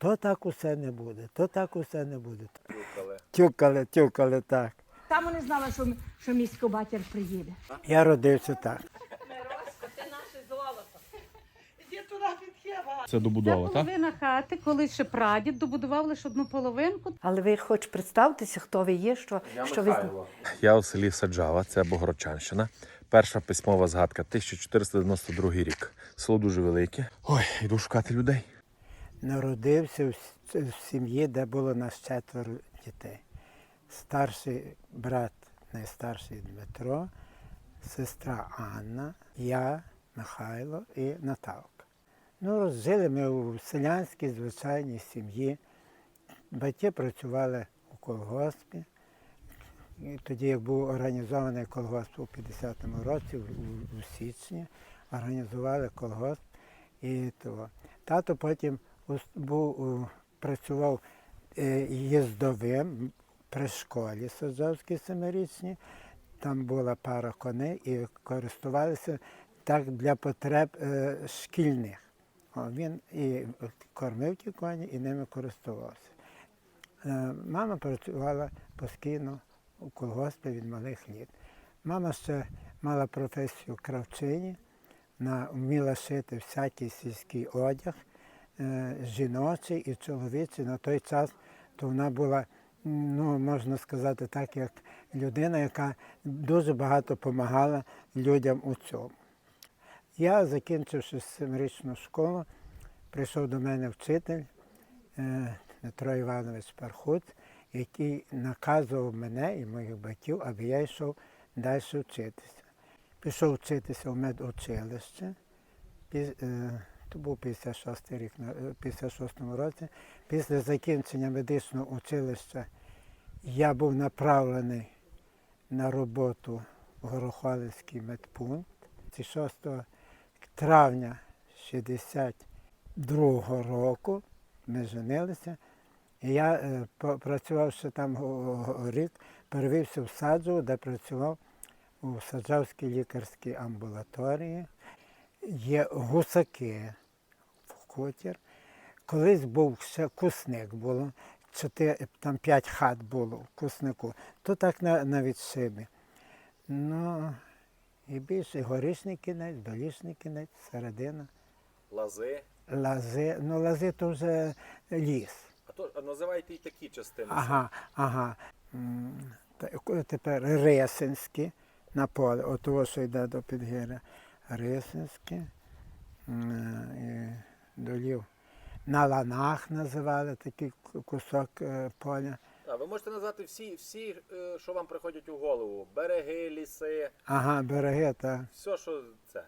То так усе не буде, то так усе не буде. Тюкали. Тюкали, тюкали так. Там вони знали, що, що міський батір приїде. Я родився так. Це добудова, Це так? половина хати, коли ще прадід добудував лише одну половинку. Але ви хоч представтеся, хто ви є, що, що ви Я у селі Саджава, це Богородчанщина. Перша письмова згадка 1492 рік. Село дуже велике. Ой, йду шукати людей. Народився в сім'ї, де було нас четверо дітей. Старший брат, найстарший Дмитро, сестра Анна, я, Михайло і Наталка. Ну, жили ми у селянській звичайній сім'ї. Батьки працювали у колгоспі. І тоді, як був організований колгосп у 50-му році, у, у- січні, організували колгосп. І того. Тато потім був, працював е, їздовим при школі Саджавській семирічній. Там була пара коней і користувалися так для потреб е, шкільних. Він і кормив ті коні, і ними користувався. Е, Мама працювала постійно у колгоспі від малих літ. Мама ще мала професію кравчині, вміла шити всякий сільський одяг, е, жіночий і чоловічий. На той час то вона була, ну, можна сказати, так, як людина, яка дуже багато допомагала людям у цьому. Я, закінчивши семирічну школу, прийшов до мене вчитель е, Дмитро Іванович Пархут, який наказував мене і моїх батьків, аби я йшов далі вчитися. Пішов вчитися в медучилище. Е, То був 56 рік, на- е, 56 році. Після закінчення медичного училища я був направлений на роботу в Горохвалівський медпункт. 6 травня 62 року ми женилися. І я, е, працювавши там рік, перевівся в Саджу, де працював у Саджавській лікарській амбулаторії. Є гусаки в. Колись був ще кусник, було чотири, там п'ять хат було в куснику. То так на, на відшибі. Ну, і більше горішній кінець, долішній кінець, середина. Лази. Лази, ну лази то вже ліс. А то а називайте і такі частини. Ага, ага. М, та- Тепер Ресинські на поле, от того, що йде до Підгір'я. Ресинські. м, і долів. На ланах називали такий кусок е, поля. А ви можете назвати всі, всі, е, що вам приходять у голову. Береги, ліси, Ага, береги, так. все, що це.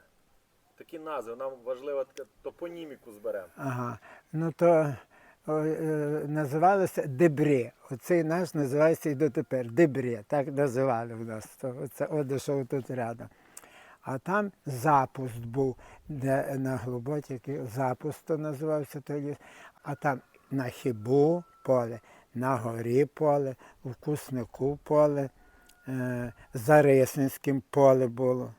Такі назви. Нам важливо таке топоніміку зберемо. Ага. Ну то о, е, називалося Дебрі. Оцей наш називається і дотепер. Дебрі, так називали в нас. То, оце оде, що тут рядом. А там запуст був, де на глибокій запуст називався той ліс. А там на хібу поле, на горі поле, в куснику поле, е, за Рисинським поле було.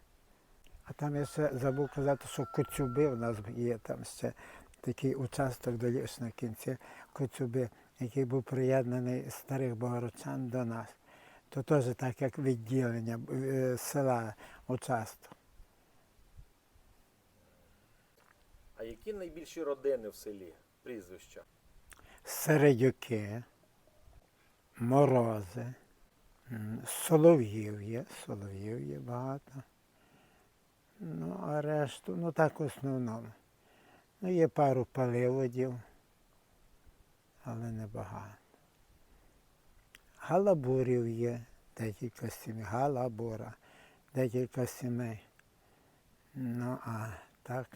А там я ще забув казати, що Коцюби у нас є там ще такий участок доліж на кінці Коцюби, який був приєднаний старих богородчан до нас. То теж так як відділення е, села участок. А які найбільші родини в селі? Прізвища? Середюки, морози, солов'їв є, солов'їв є багато. Ну, а решту, ну так в основному. Ну, є пару паливодів, але не багато. Галабурів є, декілька сімей, галабура, декілька сімей. Ну, а так,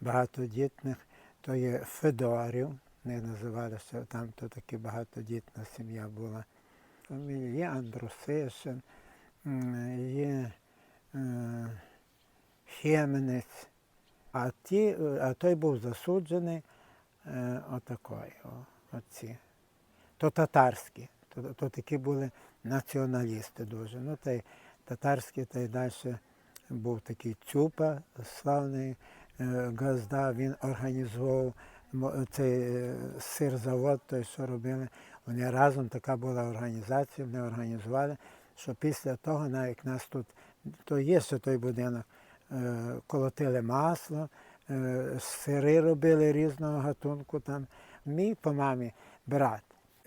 багатодітних, то є Федорів, не називали, там то таки багатодітна сім'я була. Є Андрусишин, є е, а, ті, а той був засуджений е, отакої, оці. То татарські, то, то такі були націоналісти дуже. Ну, та й татарські, та й далі був такий Цюпа, славний е, газда, він організував цей е, сирзавод, той, що робили, вони разом така була організація, вони організували, що після того, навіть нас тут, то є ще той будинок, е, колотили масло, сири робили різного гатунку там. Мій по мамі брат,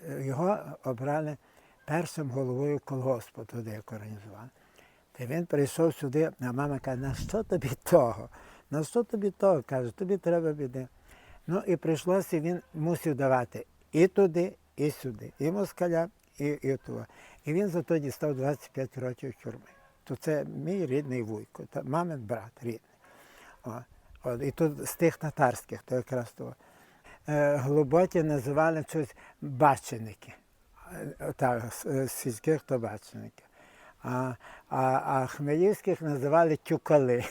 його обрали першим головою колгоспу, туди як організували. Та він прийшов сюди, а мама каже, на що тобі того? На що тобі того? Каже, тобі треба біди. Ну і прийшлося, він мусив давати і туди, і сюди, і москаля, і, і туди. І він зато дістав 25 років тюрми. То це мій рідний вуйко, та мамин брат рідний. О, от, і тут з тих татарських, то якраз того. Е, глуботі називали щось баченики. Е, Так, е, сільських то баченики. А, а, а хмельницьких називали тюкали.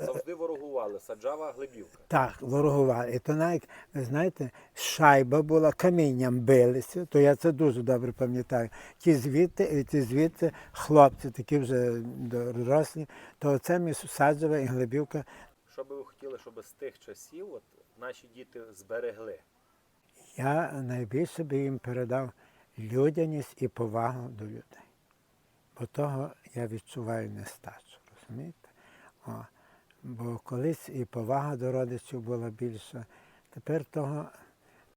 Завжди ворогували. Саджава Глебівка. Так, ворогували. І то навіть, ви знаєте, шайба була, камінням билися, то я це дуже добре пам'ятаю. Ті звідти, і ті звідти хлопці, такі вже дорослі, то це між Саджева і Глебівка. Що би ви хотіли, щоб з тих часів от, наші діти зберегли? Я найбільше би їм передав людяність і повагу до людей. Бо того я відчуваю нестачу, розумієте? О, бо колись і повага до родичів була більша. Тепер того